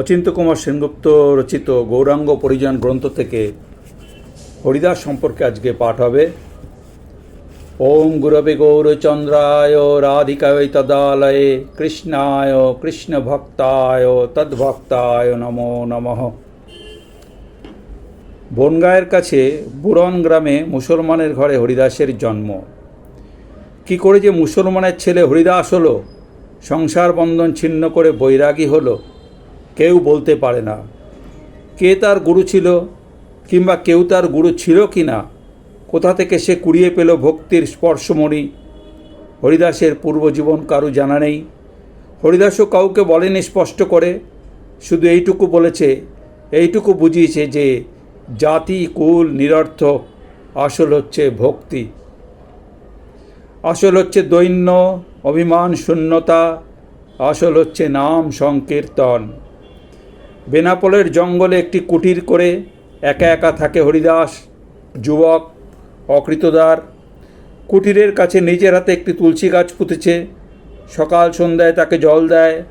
অচিন্ত কুমার সেনগুপ্ত রচিত গৌরাঙ্গ পরিজন গ্রন্থ থেকে হরিদাস সম্পর্কে আজকে পাঠ হবে। ওম গুরবে গৌরচন্দ্রায় রাধিকায় তদালয়ে, কৃষ্ণায় কৃষ্ণ ভক্তায় তদ্ভক্তায় নমো নমঃ। বনগাঁয়ের কাছে বুরন গ্রামে মুসলমানের ঘরে হরিদাসের জন্ম। কি করে যে মুসলমানের ছেলে হরিদাস হলো, সংসার বন্ধন ছিন্ন করে বৈরাগী হলো কেউ বলতে পারে না। কে তার গুরু ছিল কিংবা কেউ তার গুরু ছিল কি না? কোথা থেকে সে কুড়িয়ে পেল ভক্তির স্পর্শমণি? হরিদাসের পূর্বজীবন কারু জানা নেই। হরিদাসও কাউকে বলেনি স্পষ্ট করে। শুধু এইটুকু বলেছে, এইটুকু বুঝিয়েছে যে জাতি, কুল নিরর্থক আসল হচ্ছে ভক্তি। আসল হচ্ছে দৈন্য, অভিমান, শূন্যতা, আসল হচ্ছে নাম, সংকীর্তন। বেনাপোলের জঙ্গলে একটি কুটির করে একা একা থাকে হরিদাস, যুবক, অকৃতদার। কুটিরের কাছে নিজের হাতে একটি তুলসী গাছ পুঁতেছে। সকাল সন্ধ্যায় তাকে জল দেয়।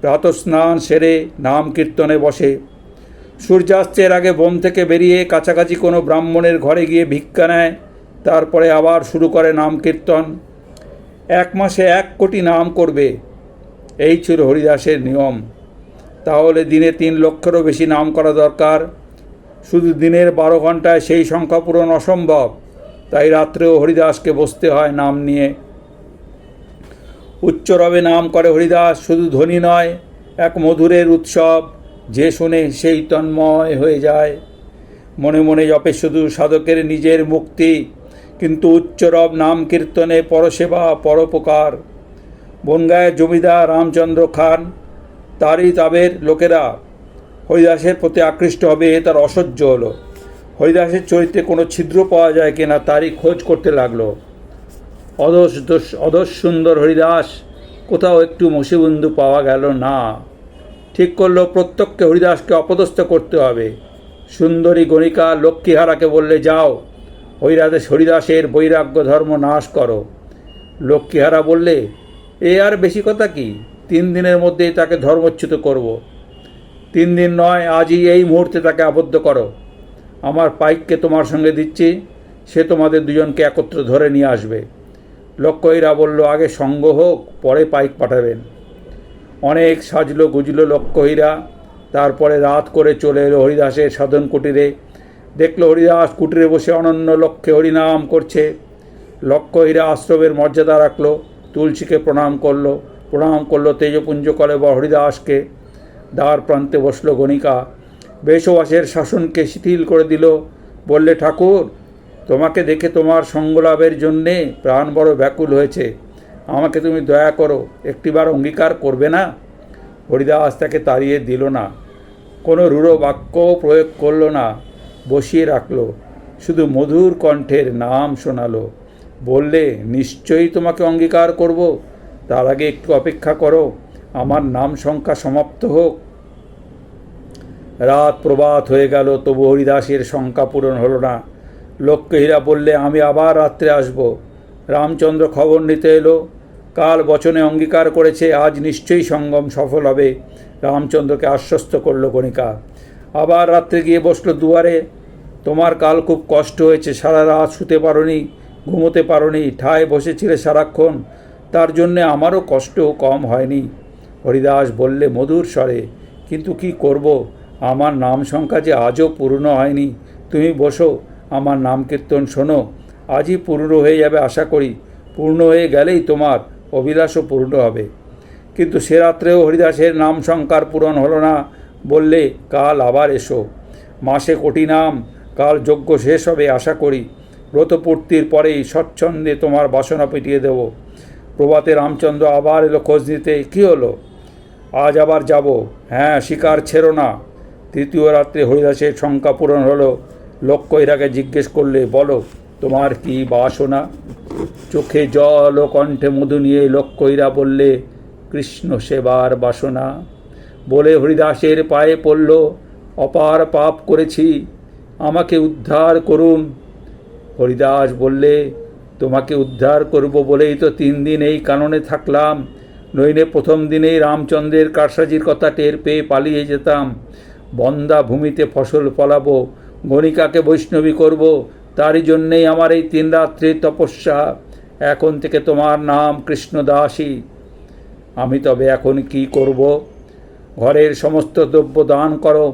প্রাতঃস্নান সেরে নাম কীর্তনে বসে। সূর্যাস্তের আগে বন থেকে বেরিয়ে কাছাকাছি কোনো ব্রাহ্মণের ঘরে গিয়ে ভিক্ষা নেয়। তারপরে আবার শুরু করে নাম কীর্তন। এক মাসে এক কোটি নাম করবে। এই ছিল হরিদাসের নিয়ম। তাহলে দিনে তিন লক্ষেরও বেশি নাম করা দরকার। শুধু দিনের বারো ঘন্টায় সেই সংখ্যা পূরণ অসম্ভব। তাই রাত্রেও হরিদাসকে বসতে হয় নাম নিয়ে। উচ্চরবে নাম করে হরিদাস, শুধু ধ্বনি নয়, এক মধুরের উৎসব, যে শুনে সেই তন্ময় হয়ে যায়। মনে মনে জপে শুধু সাধকের নিজের মুক্তি, কিন্তু উচ্চরব নাম কীর্তনে পরসেবা, পরোপকার। বনগাঁয়ের জমিদার রামচন্দ্র খান তারই তাবের লোকেরা হরিদাসের প্রতি আকৃষ্ট হবে, এ তার অসহ্য হলো। হরিদাসের চরিত্রে কোনো ছিদ্র পাওয়া যায় কিনা তারই খোঁজ করতে লাগল। অদস অদস সুন্দর হরিদাস, কোথাও একটু মসিবন্ধু পাওয়া গেল না। ঠিক করল প্রত্যেককে হরিদাসকে অপদস্থ করতে হবে। সুন্দরী গণিকা লক্ষ্মীহারাকে বললে, যাও, হরিদাস, হরিদাসের বৈরাগ্য ধর্ম নাশ করো। লক্ষ্মীহারা বললে, এ আর বেশি কথা কি? তিন দিনের মধ্যেই তাকে ধর্মচ্যুত করব। তিন দিন নয়, আজই এই মুহূর্তে তাকে আবদ্ধ করো। আমার পাইককে তোমার সঙ্গে দিচ্ছি, সে তোমাদের দুজনকে একত্র ধরে নিয়ে আসবে। লক্ষ্যহীরা বলল, আগে সঙ্গ হোক, পরে পাইক পাঠাবেন। অনেক সাজলো গুজলো লক্ষ্যহীরা তারপরে রাত করে চলে এলো হরিদাসের সাধন কুটিরে। দেখল হরিদাস কুটিরে বসে অনন্য লক্ষ্যে হরিনাম করছে। লক্ষ্যহীরা আশ্রমের মর্যাদা রাখল, তুলসীকে প্রণাম করল। প্রণাম করল তেজপুঞ্জ কলে বা হরিদাসকে। দ্বার প্রান্তে বসল গণিকা। বেশবাসের শাসনকে শিথিল করে দিল। বললে, ঠাকুর, তোমাকে দেখে তোমার সঙ্গলাভের জন্যে প্রাণ বড় ব্যাকুল হয়েছে। আমাকে তুমি দয়া করো, একটিবার অঙ্গীকার করবে না? হরিদাস তাকে তাড়িয়ে দিল না। কোনো রূঢ় বাক্য প্রয়োগ করল না, বসিয়ে রাখল। শুধু মধুর কণ্ঠের নাম শোনালো। বললে, নিশ্চয়ই তোমাকে অঙ্গীকার করব। তার আগে একটু অপেক্ষা করো, আমার নাম সংখ্যা সমাপ্ত হোক। রাত প্রবাত হয়ে গেল, তবু হরিদাসের সংখ্যা পূরণ হলো না। লক্ষ্যহীরা বললে, আমি আবার রাত্রে আসব। রামচন্দ্র খবর নিতে এলো। কাল বচনে অঙ্গীকার করেছে, আজ নিশ্চয়ই সঙ্গম সফল হবে। রামচন্দ্রকে আশ্বস্ত করল গণিকা আবার রাত্রে গিয়ে বসল দুয়ারে। তোমার কাল খুব কষ্ট হয়েছে, সারা রাত শুতে পারোনি, ঘুমোতে পারোনি, ঠায় বসেছিলে সারাক্ষণ। তার জন্যে আমারও কষ্ট কম হয়নি। হরিদাস বললে, মধুর স্বরে, কিন্তু কি করব? আমার নাম সংখ্যা যে আজও পূর্ণ হয়নি। তুমি বসো, আমার নাম কীর্তন শোনো। আজই পূর্ণ হয়ে যাবে আশা করি। পূর্ণ হয়ে গেলেই তোমার অভিলাষও পূর্ণ হবে। কিন্তু সে রাত্রেও হরিদাসের নাম সংখ্যার পূরণ হলো না। বললে, কাল আবার এসো। মাসে কোটি নাম, কাল যজ্ঞ শেষ হবে আশা করি। ব্রতপূর্তির পরেই স্বচ্ছন্দে তোমার বাসনা পিটিয়ে দেব। প্রভাতে রামচন্দ্র আবার এলো খোঁজ নিতে। কী হলো? আজ আবার যাব। হ্যাঁ শিকার ছেড়ো না। তৃতীয় রাত্রে হরিদাসের সংখ্যা পূরণ হলো। লক্ষ্য এরাকে জিজ্ঞেস করলে, বলো, তোমার কি বাসনা? চোখে জল ও কণ্ঠে মধু নিয়ে লক্ষ্যইরা বললে, কৃষ্ণ সেবার বাসনা। বলে হরিদাসের পায়ে পড়ল, অপার পাপ করেছি, আমাকে উদ্ধার করুন। হরিদাস বললে তোমাকে উদ্ধার করব বলেই তো তিন দিন এই কাননে থাকলাম। নইলে প্রথম দিনেই রামচন্দ্রের কারসাজির কথা টের পেয়ে পালিয়ে যেতাম। বন্দা ভূমিতে ফসল ফলাবো, গণিকাকে বৈষ্ণবী করব, তারই জন্যেই আমার এই তিন রাত্রির তপস্যা। এখন থেকে তোমার নাম কৃষ্ণদাসী। আমি তবে এখন কি করব? ঘরের সমস্ত দ্রব্য দান করো,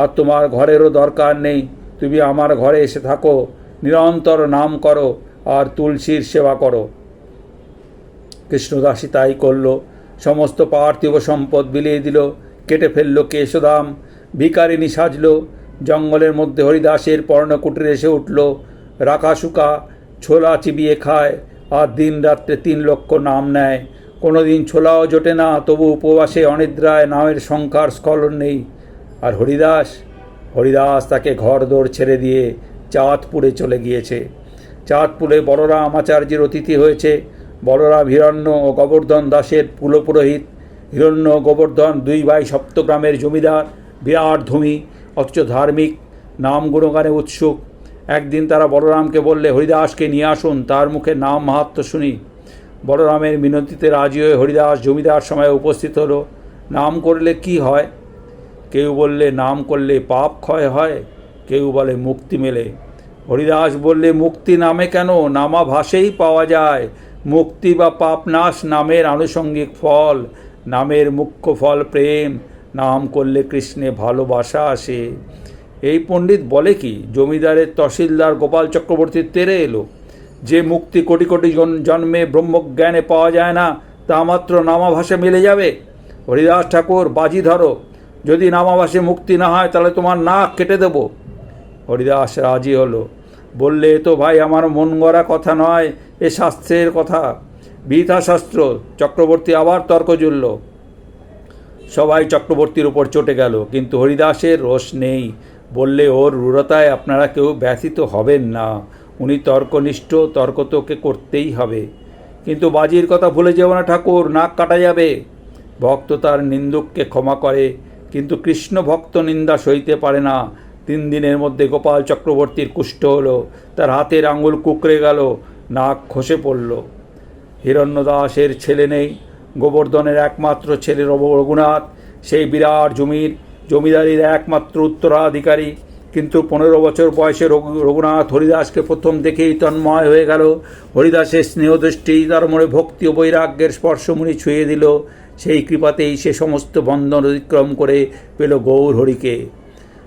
আর তোমার ঘরেরও দরকার নেই। তুমি আমার ঘরে এসে থাকো, নিরন্তর নাম করো আর তুলসীর সেবা করো। কৃষ্ণদাসী তাই করল। সমস্ত পার্থিব সম্পদ বিলিয়ে দিল। কেটে ফেলল কেশদাম। ভিকারিনী সাজল। জঙ্গলের মধ্যে হরিদাসের পর্ণকুটির এসে উঠল। রাকাশুকা ছোলা চিবিয়ে খায় আর দিন রাত্রে তিন লক্ষ নাম নেয়। কোনো দিন ছোলাও জোটে না, তবু উপবাসে অনিদ্রায় নামের সংখ্যার স্খলন নেই। আর হরিদাস হরিদাস তাকে ঘর দৌড় ছেড়ে দিয়ে চাঁদপুরে চলে গিয়েছে। চাঁদপুরে বলরাম আচার্যের অতিথি হয়েছে। বলরাম হিরণ্য ও গোবর্ধন দাসের পুলপুরোহিত হিরণ্য গোবর্ধন দুই ভাই সপ্তগ্রামের জমিদার, বিরাট ধূমি, অথচ ধার্মিক, নাম গুণগানে উৎসুক। একদিন তারা বলরামকে বললে, হরিদাসকে নিয়ে আসুন, তার মুখে নাম মাহাত্ম শুনি। বলরামের মিনতিতে রাজি হয়ে হরিদাস জমিদার সময় উপস্থিত হলো। নাম করলে কি হয়? কেউ বললে, নাম করলে পাপ ক্ষয় হয়। কেউ বলে, মুক্তি মেলে। হরিদাস বললে, মুক্তি নামে কেন? নামা ভাষেই পাওয়া যায়। মুক্তি বা পাপনাশ নামের আনুষঙ্গিক ফল। নামের মুখ্য ফল প্রেম। নাম করলে কৃষ্ণে ভালোবাসা আসে। এই পণ্ডিত বলে কি, জমিদারের তহসিলদার গোপাল চক্রবর্তীর তেরে এলো। যে মুক্তি কোটি কোটি জন- জন্মে ব্রহ্মজ্ঞানে পাওয়া যায় না, তা মাত্র নামাভাষে মিলে যাবে? হরিদাস ঠাকুর, বাজি ধরো। যদি নামাভাষে মুক্তি না হয়, তাহলে তোমার নাক কেটে দেব। হরিদাস রাজি হলো। বললে তো ভাই, আমার মন গড়া কথা নয়, এ শাস্ত্রের কথা। শাস্ত্র, চক্রবর্তী আবার তর্ক জুড়ল। সবাই চক্রবর্তীর উপর চটে গেল, কিন্তু হরিদাসের রোষ নেই। বললে, ওর রূঢ়তায় আপনারা কেউ ব্যথিত হবেন না। উনি তর্কনিষ্ঠ, তর্ক তো ওকে করতেই হবে। কিন্তু বাজির কথা ভুলে যেও না ঠাকুর, নাক কাটা যাবে। ভক্ত তার নিন্দুককে ক্ষমা করে, কিন্তু কৃষ্ণ ভক্ত নিন্দা সইতে পারে না। তিন দিনের মধ্যে গোপাল চক্রবর্তীর কুষ্ঠ হলো, তার হাতের আঙুল কুকড়ে গেল, নাক খসে পড়ল। হিরণ্যদাসের ছেলে নেই, গোবর্ধনের একমাত্র ছেলে রঘুনাথ, সেই বিরাট জমির, জমিদারির একমাত্র উত্তরাধিকারী। কিন্তু পনেরো বছর বয়সে রঘু- রঘুনাথ হরিদাসকে প্রথম দেখেই তন্ময় হয়ে গেল। হরিদাসের স্নেহদৃষ্টি তার মনে ভক্তি ও বৈরাগ্যের স্পর্শমুনি ছুঁয়ে দিল। সেই কৃপাতেই সে সমস্ত বন্ধন অতিক্রম করে পেল গৌর হরিকে।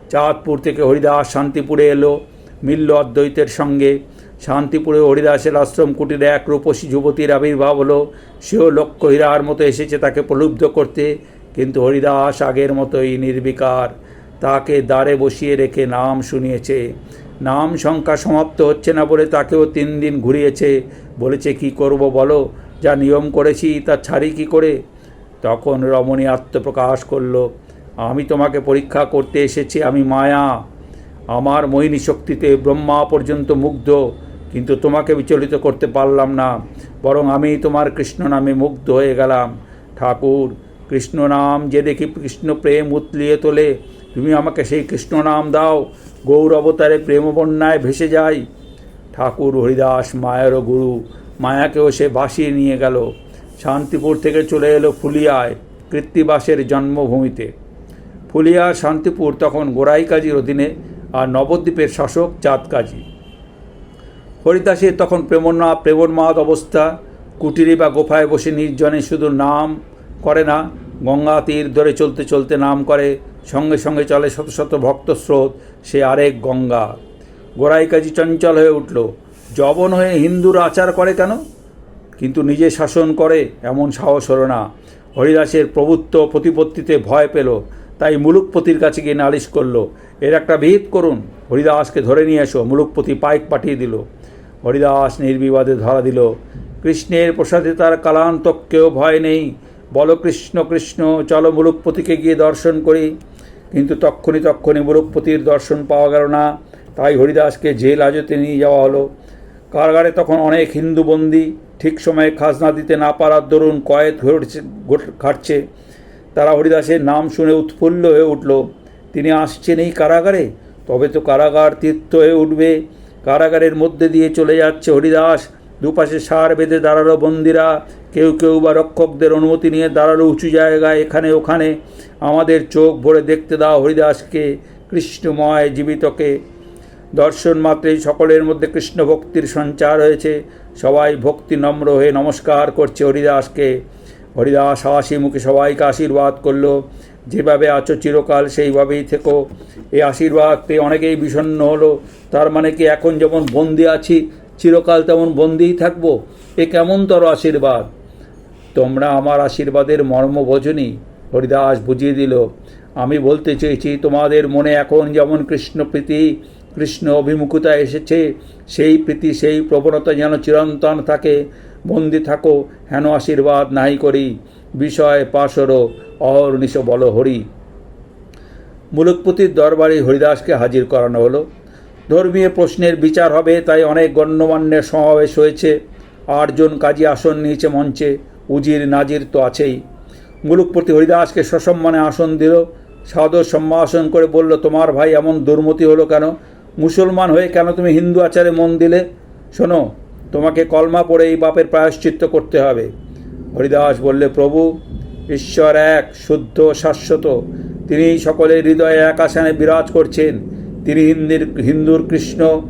চাঁদপুর থেকে হরিদাস শান্তিপুরে এলো। মিলল অদ্বৈতের সঙ্গে। শান্তিপুরে হরিদাসের আশ্রম কুটিরে এক রূপসী যুবতীর আবির্ভাব হলো। সেও লক্ষ্য হীরার মতো এসেছে তাকে প্রলুব্ধ করতে। কিন্তু হরিদাস আগের মতোই নির্বিকার। তাকে দ্বারে বসিয়ে রেখে নাম শুনিয়েছে। নাম সংখ্যা সমাপ্ত হচ্ছে না বলে তাকেও তিন দিন ঘুরিয়েছে। বলেছে, কি করব বলো? যা নিয়ম করেছি তা ছাড়ি কি করে? তখন রমণী আত্মপ্রকাশ করল। আমি তোমাকে পরীক্ষা করতে এসেছি, আমি মায়া। আমার মোহিনী শক্তিতে ব্রহ্মা পর্যন্ত মুগ্ধ, কিন্তু তোমাকে বিচলিত করতে পারলাম না। বরং আমি তোমার কৃষ্ণ নামে মুগ্ধ হয়ে গেলাম। ঠাকুর, কৃষ্ণ নাম যে দেখি কৃষ্ণ প্রেম উতলিয়ে তোলে, তুমি আমাকে সেই কৃষ্ণ নাম দাও। গৌর অবতারে প্রেমবন্যায় ভেসে যাই। ঠাকুর, হরিদাস মায়েরও গুরু, মায়াকেও সে ভাসিয়ে নিয়ে গেল। শান্তিপুর থেকে চলে এলো ফুলিয়ায়, কৃত্তিবাসের জন্মভূমিতে। ফুলিয়া শান্তিপুর তখন গোড়াই কাজীর অধীনে আর নবদ্বীপের শাসক চাঁদ কাজী। হরিদাসের তখন প্রেমনা, প্রেমন্মাদ অবস্থা, কুটিরে বা গোফায় বসে নির্জনে শুধু নাম করে না, গঙ্গা তীর ধরে চলতে চলতে নাম করে, সঙ্গে সঙ্গে চলে শত শত ভক্ত স্রোত, সে আরেক গঙ্গা। গোড়াই কাজী চঞ্চল হয়ে উঠল জবন হয়ে হিন্দুরা আচার করে কেন? কিন্তু নিজে শাসন করে এমন সাহস হলো না। হরিদাসের প্রভুত্ব প্রতিপত্তিতে ভয় পেল তাই মুলুকপতির কাছে গিয়ে নালিশ করল, এর একটা বিহিত করুন, হরিদাসকে ধরে নিয়ে এসো। মুলুকপতি পাইক পাঠিয়ে দিল। হরিদাস নির্বিবাদে ধরা দিল। কৃষ্ণের প্রসাদে তার কালান্তককেও ভয় নেই। বলো কৃষ্ণ কৃষ্ণ, চলো মুলুকপতিকে গিয়ে দর্শন করি। কিন্তু তক্ষণি তক্ষণি মুলুকপতির দর্শন পাওয়া গেল না। তাই হরিদাসকে জেল হাজতে নিয়ে যাওয়া হলো। কারাগারে তখন অনেক হিন্দু বন্দি ঠিক সময়ে খাজনা দিতে না পারার দরুন কয়েদ ঘটছে। তারা হরিদাসের নাম শুনে উৎফুল্ল হয়ে উঠল। তিনি আসছেন এই কারাগারে? তবে তো কারাগার তীর্থ হয়ে উঠবে। কারাগারের মধ্যে দিয়ে চলে যাচ্ছে হরিদাস। দুপাশে সার বেঁধে দাঁড়াল বন্দিরা। কেউ কেউ বা রক্ষকদের অনুমতি নিয়ে দাঁড়াল উঁচু জায়গায় এখানে ওখানে। আমাদের চোখ ভরে দেখতে দাও হরিদাসকে, কৃষ্ণময় জীবিতকে। দর্শন মাত্রেই সকলের মধ্যে কৃষ্ণ ভক্তির সঞ্চার হয়েছে। সবাই ভক্তি নম্র হয়ে নমস্কার করছে হরিদাসকে। হরিদাস হাসি মুখে সবাইকে আশীর্বাদ করল। যেভাবে আছো চিরকাল, সেইভাবেই থেকো। এই আশীর্বাদ পেয়ে অনেকেই বিষণ্ণ হলো। তার মানে কি এখন যেমন বন্দি আছি, চিরকাল তেমন বন্দিই থাকব? এ কেমনতর আশীর্বাদ? তোমরা আমার আশীর্বাদের মর্ম বোঝনি হরিদাস বুঝিয়ে দিল, আমি বলতে চেয়েছি, তোমাদের মনে এখন যেমন কৃষ্ণ প্রীতি, কৃষ্ণ অভিমুখতা এসেছে, সেই প্রীতি, সেই প্রবণতা যেন চিরন্তন থাকে। বন্দি থাকো, হেন আশীর্বাদ নাই করি। বিষয় পাশরো অহর্নিশ বল হরি। মুলুকপতির দরবারে হরিদাসকে হাজির করানো হলো। ধর্মীয় প্রশ্নের বিচার হবে, তাই অনেক গণ্যমান্যের সমাবেশ হয়েছে। আটজন কাজী আসন নিয়েছে মঞ্চে, উজির নাজির তো আছেই। মুলুকপতি হরিদাসকে সসম্মানে আসন দিল। সাদর সম্ভাষণ করে বলল, তোমার ভাই এমন দুর্মতি হলো কেন? মুসলমান হয়ে কেন তুমি হিন্দু আচারে মন দিলে? শোনো তোমাকে কলমা পড়ে এই বাপের প্রায়শ্চিত্ত করতে হবে। হরিদাস বললে, প্রভু, ঈশ্বর এক, শুদ্ধ, শাশ্বত। তিনি সকলের হৃদয়ে এক আসানে বিরাজ করছেন। তিনি হিন্দির, হিন্দুর কৃষ্ণ,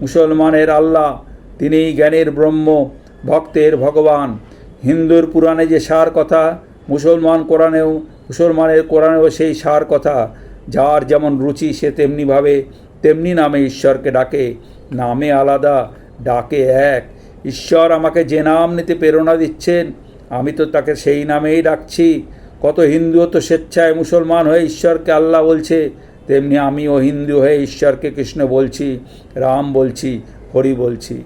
মুসলমানের আল্লাহ। তিনি জ্ঞানের ব্রহ্ম, ভক্তের ভগবান। হিন্দুর পুরাণে যে সার কথা, মুসলমান কোরআনেও, মুসলমানের কোরআনেও সেই সার কথা। যার যেমন রুচি, সে তেমনিভাবে, তেমনি নামে ঈশ্বরকে ডাকে। নামে আলাদা ডাকে এক, ঈশ্বর আমাকে যে নাম নিতে প্রেরণা দিচ্ছেন, আমি তো তাকে সেই নামেই ডাকছি। কত হিন্দুও তো স্বেচ্ছায় মুসলমান হয়ে ঈশ্বরকে আল্লাহ বলছে, তেমনি আমিও হিন্দু হয়ে ঈশ্বরকে কৃষ্ণ বলছি, রাম বলছি, হরি বলছি।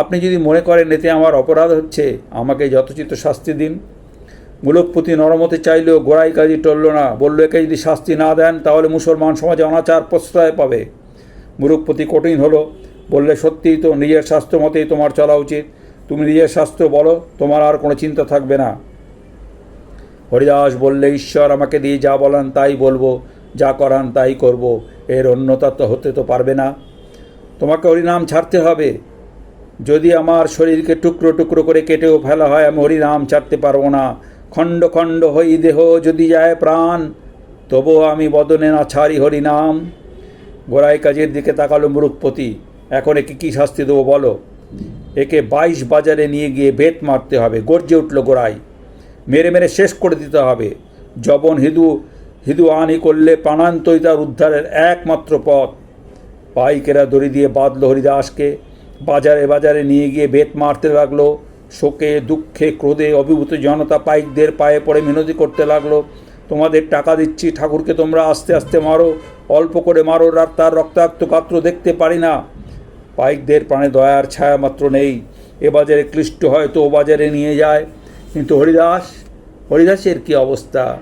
আপনি যদি মনে করেন এতে আমার অপরাধ হচ্ছে, আমাকে যথোচিত শাস্তি দিন। মুলকপতি নরমতে চাইলেও গোড়াই কাজী টলল না, বলল, একে যদি শাস্তি না দেন, তাহলে মুসলমান সমাজে অনাচার প্রশ্রয় পাবে। মুলকপতি কঠিন হলো বললে সত্যিই তো নিজের স্বাস্থ্য মতেই তোমার চলা উচিত। তুমি নিজের স্বাস্থ্য বলো, তোমার আর কোনো চিন্তা থাকবে না। হরিদাস বললে, ঈশ্বর আমাকে দিয়ে যা বলেন তাই বলব, যা করান তাই করব। এর অন্যতা তো হতে তো পারবে না। তোমাকে হরিনাম ছাড়তে হবে। যদি আমার শরীরকে টুকরো টুকরো করে কেটেও ফেলা হয়, আমি হরিনাম ছাড়তে পারব না। খণ্ড খণ্ড হই দেহ যদি যায় প্রাণ, তবুও আমি বদনে না ছাড়ি হরিনাম। গোড়াই কাজের দিকে তাকালো মুরুখপতি এখন একে কী শাস্তি দেবো বলো? একে বাইশ বাজারে নিয়ে গিয়ে বেত মারতে হবে, গর্জে উঠল গোড়াই মেরে মেরে শেষ করে দিতে হবে। জবন হিদু হিদু আনি করলে প্রাণান্তই তার উদ্ধারের একমাত্র পথ। পাইকেরা দড়ি দিয়ে বাঁধল হরিদাসকে। বাজারে বাজারে নিয়ে গিয়ে বেত মারতে লাগল। শোকে, দুঃখে, ক্রোধে অভিভূত জনতা পাইকদের পায়ে পড়ে মিনতি করতে লাগল। তোমাদের টাকা দিচ্ছি, ঠাকুরকে তোমরা আস্তে আস্তে মারো। অল্প করে মারো, আর তার রক্তাক্ত পাত্র দেখতে পারি না। পাইকদের প্রাণে দয়ার ছায়া মাত্র নেই। এ বাজারে ক্লিষ্ট হয়তো ও বাজারে নিয়ে যায়। কিন্তু হরিদাস, হরিদাসের কি অবস্থা?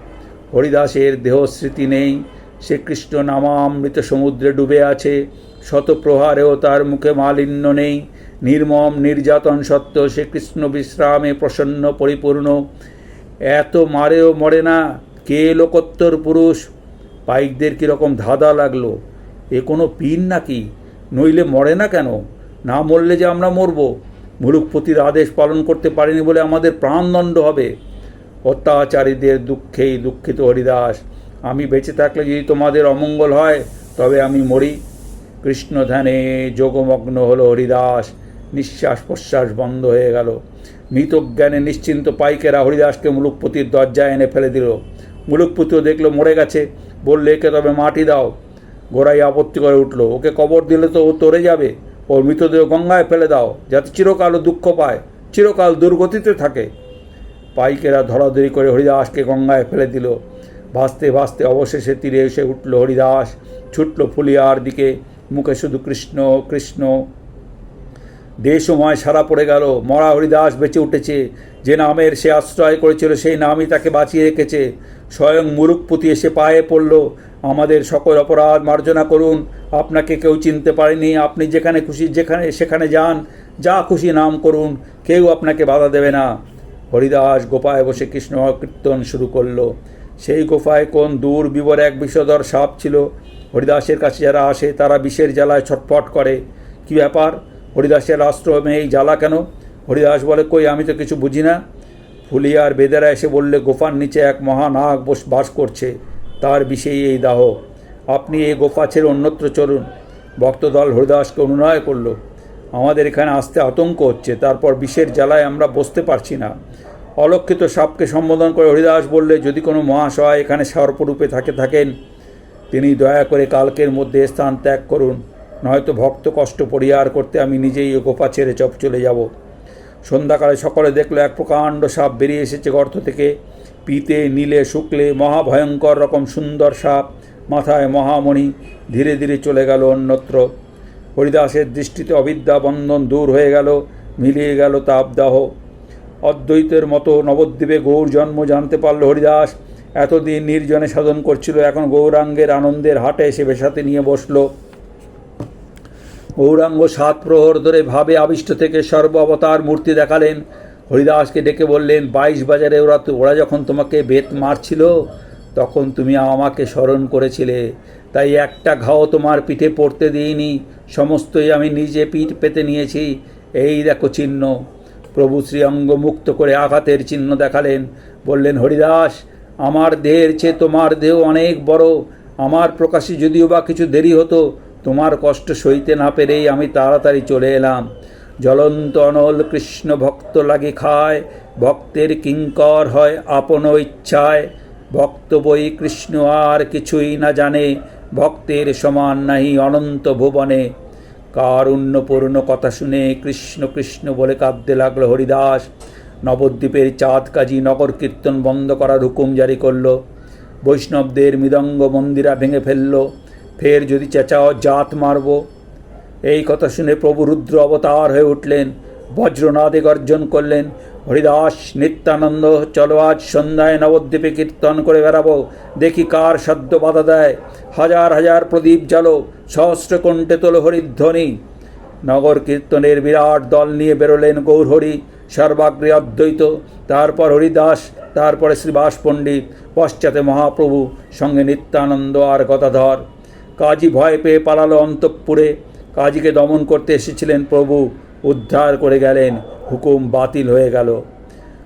হরিদাসের দেহস্মৃতি নেই। সে কৃষ্ণ নামামৃত সমুদ্রে ডুবে আছে। শতপ্রহারেও তার মুখে মালিন্য নেই। নির্মম, নির্যাতন সত্ত্বেও সে কৃষ্ণ বিশ্রামে প্রসন্ন, পরিপূর্ণ। এত মারেও মরে না। কে লোকোত্তর পুরুষ? পাইকদের কীরকম ধাঁধা লাগল? এ কোনো পিন নাকি? নইলে মরে না কেন? না মরলে যে আমরা মরব। মুলুকপতির আদেশ পালন করতে পারিনি বলে আমাদের প্রাণদণ্ড হবে। অত্যাচারীদের দুঃখেই দুঃখিত হরিদাস। আমি বেঁচে থাকলে যদি তোমাদের অমঙ্গল হয়, তবে আমি মরি। কৃষ্ণ ধ্যানে যোগমগ্ন হলো হরিদাস। নিঃশ্বাস প্রশ্বাস বন্ধ হয়ে গেল। মৃত জ্ঞানে নিশ্চিন্ত পাইকেরা হরিদাসকে মুলুকপতির দরজায় এনে ফেলে দিল। মুলুকপতিও দেখল মরে গেছে। বললে, একে তবে মাটি দাও। গোড়াই আপত্তি করে উঠল, ওকে কবর দিলে তো ও তরে যাবে। ওর মৃতদেহ গঙ্গায় ফেলে দাও, যাতে চিরকাল দুঃখ পায়, চিরকাল দুর্গতিতে থাকে। পাইকেরা ধরাধরি করে হরিদাসকে গঙ্গায় ফেলে দিল। ভাসতে ভাসতে অবশেষে তীরে এসে উঠল হরিদাস, ছুটল ফুলিয়ার দিকে। মুখে শুধু কৃষ্ণ কৃষ্ণ। দেশময় সারা পড়ে গেল। মরা হরিদাস বেঁচে উঠেছে। যে নামের সে আশ্রয় করেছিল, সেই নামই তাকে বাঁচিয়ে রেখেছে। স্বয়ং মুরুকপতি এসে পায়ে পড়ল। আমাদের সকল অপরাধ মার্জনা করুন। আপনাকে কেউ চিনতে পারেনি। আপনি যেখানে খুশি, যেখানে, সেখানে যান। যা খুশি নাম করুন। কেউ আপনাকে বাধা দেবে না। হরিদাস গোপায় বসে কৃষ্ণ কীর্তন শুরু করল। সেই গোফায় কোন দূর বিবর এক বিষধর সাপ ছিল? হরিদাসের কাছে যারা আসে, তারা বিষের জ্বালায় ছটফট করে। কি ব্যাপার? হরিদাসের আশ্রমে এই জ্বালা কেন? হরিদাস বলে, কই, আমি তো কিছু বুঝি না। ফুলিয়ার বেদেরা এসে বললে গোফার নিচে এক মহানাগ বস, বাস করছে। তার বিষেই এই দাহ। আপনি এই গোফা ছেড়ে অন্যত্র চলুন। ভক্তদল হরিদাসকে অনুনয় করল। আমাদের এখানে আসতে আতঙ্ক হচ্ছে। তারপর বিষের জ্বালায় আমরা বসতে পারছি না। অলক্ষিত সাপকে সম্বোধন করে হরিদাস বললে, যদি কোনো মহাশয় এখানে সর্পরূপে থাকে, থাকেন, তিনি দয়া করে কালকের মধ্যে স্থান ত্যাগ করুন। নয়তো ভক্ত কষ্ট পরিহার করতে আমি নিজেই গোপা ছেড়ে চপ চলে যাব। সন্ধ্যাকালে সকলে দেখল, এক প্রকাণ্ড সাপ বেরিয়ে এসেছে গর্ত থেকে। পিতে, নীলে, শুক্লে, মহাভয়ঙ্কর রকম সুন্দর সাপ মাথায় মহামণি ধীরে ধীরে চলে গেল অন্যত্র। হরিদাসের দৃষ্টিতে অবিদ্যা বন্ধন দূর হয়ে গেল, মিলিয়ে গেল তাপদাহ। অদ্বৈতের মতো নবদ্বীপে গৌর জন্ম জানতে পারল হরিদাস। এতদিন নির্জনে সাধন করছিল, এখন গৌরাঙ্গের আনন্দের হাটে এসে বেশাতে নিয়ে বসল। গৌরাঙ্গ সাত প্রহর ধরে ভাবে আবিষ্ট থেকে সর্ব অবতার মূর্তি দেখালেন। হরিদাসকে ডেকে বললেন, বাইশ বাজারে ওরা ওরা যখন তোমাকে বেত মারছিল, তখন তুমি আমাকে স্মরণ করেছিলে। তাই একটা ঘাও তোমার পিঠে পড়তে দিইনি, সমস্তই আমি নিজে পিঠ পেতে নিয়েছি। এই দেখো চিহ্ন। প্রভু শ্রী অঙ্গ মুক্ত করে আঘাতের চিহ্ন দেখালেন। বললেন, হরিদাস, আমার দেহের চেয়ে তোমার দেহ অনেক বড়। আমার প্রকাশে যদিও বা কিছু দেরি হতো, তোমার কষ্ট সইতে না পেরেই আমি তাড়াতাড়ি চলে এলাম। জ্বলন্ত অনল কৃষ্ণ ভক্ত লাগে খায়, ভক্তের কিঙ্কর হয় আপন ইচ্ছায়। ভক্ত বই কৃষ্ণ আর কিছুই না জানে, ভক্তের সমান নাহি অনন্ত ভুবনে। কারুণ্যপূর্ণ কথা শুনে কৃষ্ণ কৃষ্ণ বলে কাঁদতে লাগল হরিদাস। নবদ্বীপের চাঁদ কাজী নগর কীর্তন বন্ধ করার হুকুম জারি করল। বৈষ্ণবদের মৃদঙ্গ মন্দিরা ভেঙে ফেলল। ফের যদি চেঁচাও জাত মারব। এই কথা শুনে প্রভু রুদ্র অবতার হয়ে উঠলেন। বজ্রনাদে গর্জন করলেন। হরিদাস, নিত্যানন্দ, চলো আজ সন্ধ্যায় নবদ্বীপে কীর্তন করে বেড়াবো। দেখি কার সদ্য বাধা দেয়। হাজার হাজার প্রদীপ জ্বালো, সহস্র কণ্ঠে তোল হরিধ্বনি। নগর কীর্তনের বিরাট দল নিয়ে বেরোলেন গৌরহরি। সর্বাগ্রে অদ্বৈত। তারপর হরিদাস, তারপরে শ্রীবাস পণ্ডিত, পশ্চাতে মহাপ্রভু, সঙ্গে নিত্যানন্দ আর গদাধর। কাজী ভয় পেয়ে পালালো অন্তঃপুরে। কাজীকে দমন করতে এসেছিলেন, প্রভু উদ্ধার করে গেলেন, হুকুম বাতিল হয়ে গেল।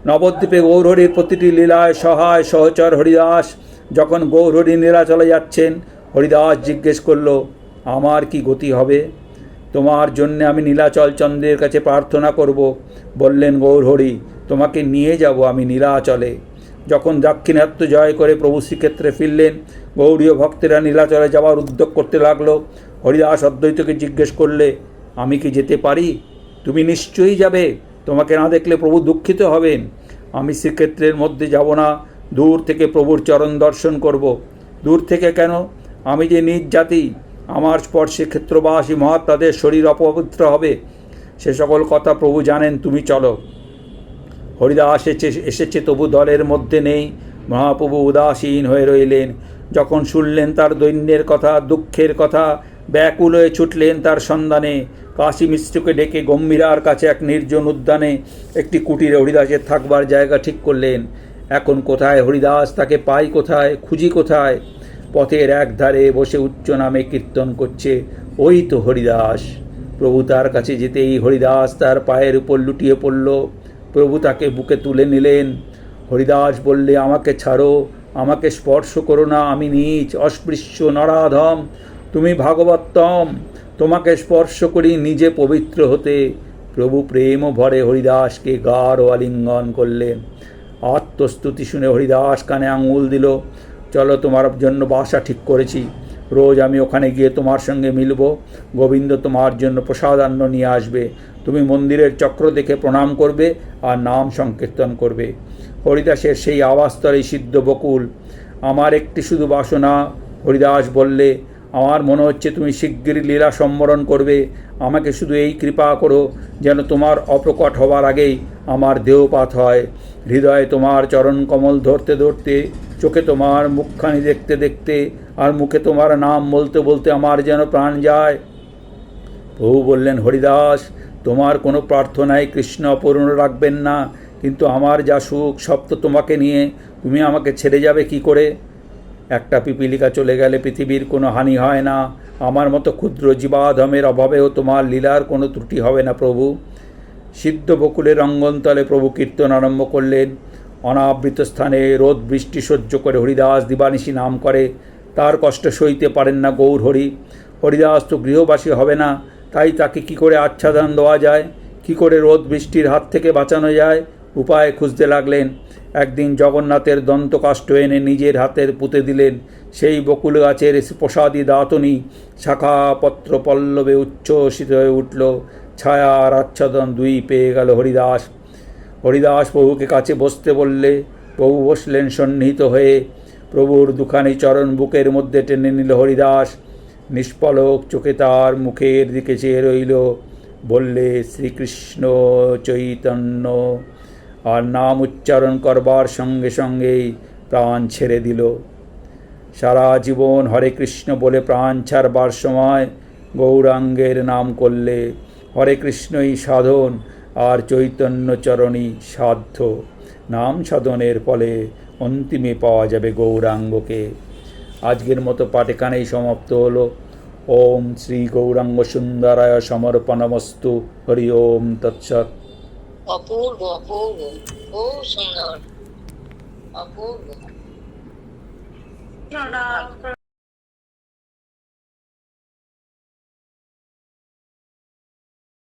নবদ্বীপে গৌরহরির প্রতিটি লীলায় সহায় সহচর হরিদাস, যখন গৌরহরি লীলা চলে যাচ্ছেন, হরিদাস জিজ্ঞেস করল, আমার কি গতি হবে? তোমার জন্য আমি নীলাচল চন্দ্রের কাছে প্রার্থনা করব। বললেন গৌরহরি, তোমাকে নিয়ে যাব আমি নীলাচলে। যখন দাক্ষিণাত্য জয় করে প্রভু শ্রীক্ষেত্রে ফিরলেন, গৌরীয় ভক্তেরা নীলাচলে যাওয়ার উদ্যোগ করতে লাগল। হরিদাস অদ্বৈতকে জিজ্ঞেস করলে, আমি কি যেতে পারি? তুমি নিশ্চয়ই যাবে। তোমাকে না দেখলে প্রভু দুঃখিত হবেন। আমি শ্রীক্ষেত্রের মধ্যে যাব না। দূর থেকে প্রভুর চরণ দর্শন করব। দূর থেকে কেন? আমি যে নিজ জাতি, আমার স্পর্শে ক্ষেত্রবাসী মহাত্মাদের শরীর অপবিত্র হবে। সে সকল কথা প্রভু জানেন, তুমি চলো। হরিদাস এসেছে এসেছে, তবু দলের মধ্যে নেই। মহাপ্রভু উদাসীন হয়ে রইলেন। যখন শুনলেন তার দৈন্যের কথা, দুঃখের কথা ব্যাকুল হয়ে ছুটলেন তার সন্ধানে। কাশী মিশ্রকে ডেকে গম্ভীরার কাছে এক নির্জন উদ্যানে একটি কুটিরে হরিদাসের থাকবার জায়গা ঠিক করলেন। এখন কোথায় হরিদাস? তাকে পাই কোথায়? খুঁজি কোথায়? পথের এক ধারে বসে উচ্চ নামে কীর্তন করছে, ওই তো হরিদাস। প্রভু তার কাছে যেতেই হরিদাস তার পায়ের উপর লুটিয়ে পড়ল। প্রভু তাকে বুকে তুলে নিলেন। হরিদাস বললে, আমাকে ছাড়ো, আমাকে স্পর্শ করো না। আমি নিজ অস্পৃশ্য, নরাধম। তুমি ভাগবতম, তোমাকে স্পর্শ করি নিজে পবিত্র হতে। প্রভু প্রেম ভরে হরিদাসকে গাঢ় আলিঙ্গন করলেন আত্মস্তুতি শুনে হরিদাস কানে আঙুল দিল, চলো তোমার জন্য বাসা ঠিক করেছি। রোজ আমি ওখানে গিয়ে তোমার সঙ্গে মিলব। গোবিন্দ তোমার জন্য প্রসাদান্ন নিয়ে আসবে। তুমি মন্দিরের চক্র দেখে প্রণাম করবে আর নাম সংকীর্তন করবে। হরিদাসের সেই আবাস্তরে সিদ্ধ বকুল। আমার একটি শুধু বাসনা, হরিদাস বললে আমার মনে হচ্ছে তুমি শিগগিরই লীলা সম্বরণ করবে। আমাকে শুধু এই কৃপা করো যেন তোমার অপ্রকট হওয়ার আগেই আমার দেহপাত হয়। হৃদয়ে তোমার চরণ কমল ধরতে ধরতে, চোখে তোমার মুখখানি দেখতে দেখতে আর মুখে তোমার নাম বলতে বলতে আমার যেন প্রাণ যায়। প্রভু বললেন, হরিদাস, তোমার কোনো প্রার্থনায় কৃষ্ণ অপূর্ণ রাখবেন না। কিন্তু আমার যা সুখ, সব তো তোমাকে নিয়ে। তুমি আমাকে ছেড়ে যাবে কি করে? একটা পিপিলিকা চলে গেলে পৃথিবীর কোনো হানি হয় না। আমার মতো ক্ষুদ্র জীবাধমের অভাবেও তোমার লীলার কোনো ত্রুটি হবে না প্রভু। সিদ্ধ বকুলের অঙ্গনতলে প্রভু কীর্তন আরম্ভ করলেন। অনাবৃত স্থানে রোদ বৃষ্টি সহ্য করে হরিদাস দিবানিশি নাম করে। তার কষ্ট সইতে পারেন না গৌর হরি। হরিদাস তো গৃহবাসী হবে না, তাই তাকে কি করে আচ্ছাদন দেওয়া যায়? কি করে রোদ বৃষ্টির হাত থেকে বাঁচানো যায়? উপায় খুঁজতে লাগলেন। একদিন জগন্নাথের দন্তকাষ্ঠ এনে নিজের হাতের পুঁতে দিলেন। সেই বকুল গাছের প্রসাদী দাঁতনি শাখা পত্র পল্লবে উচ্ছ্বসিত হয়ে উঠল। ছায়া আর আচ্ছাদন দুই পেয়ে গেল হরিদাস। হরিদাস প্রভুকে কাছে বসতে বললে, প্রভু বসলেন সন্নিহিত হয়ে। প্রভুর দুখানি চরণ বুকের মধ্যে টেনে নিল হরিদাস। নিষ্পলক চোখে তার মুখের দিকে চেয়ে রইল। বললে, শ্রীকৃষ্ণ চৈতন্য। আর নাম উচ্চারণ করবার সঙ্গে সঙ্গেই প্রাণ ছেড়ে দিল। সারা জীবন হরে কৃষ্ণ বলে প্রাণ ছাড়বার সময় গৌরাঙ্গের নাম করলে হরে কৃষ্ণই সাধন আর চৈতন্য চরণই সাধ্য। নাম সাধনের ফলে অন্তিমে পাওয়া যাবে গৌরাঙ্গকে। আজকের মতো পাঠ এখানেই সমাপ্ত হলো। ওম শ্রী গৌরাঙ্গ সুন্দরায় সমর্পণমস্তু। হরি ওম তৎসৎ। অপূর্ব অপূর্ব খুব সুন্দর অপূর্ব।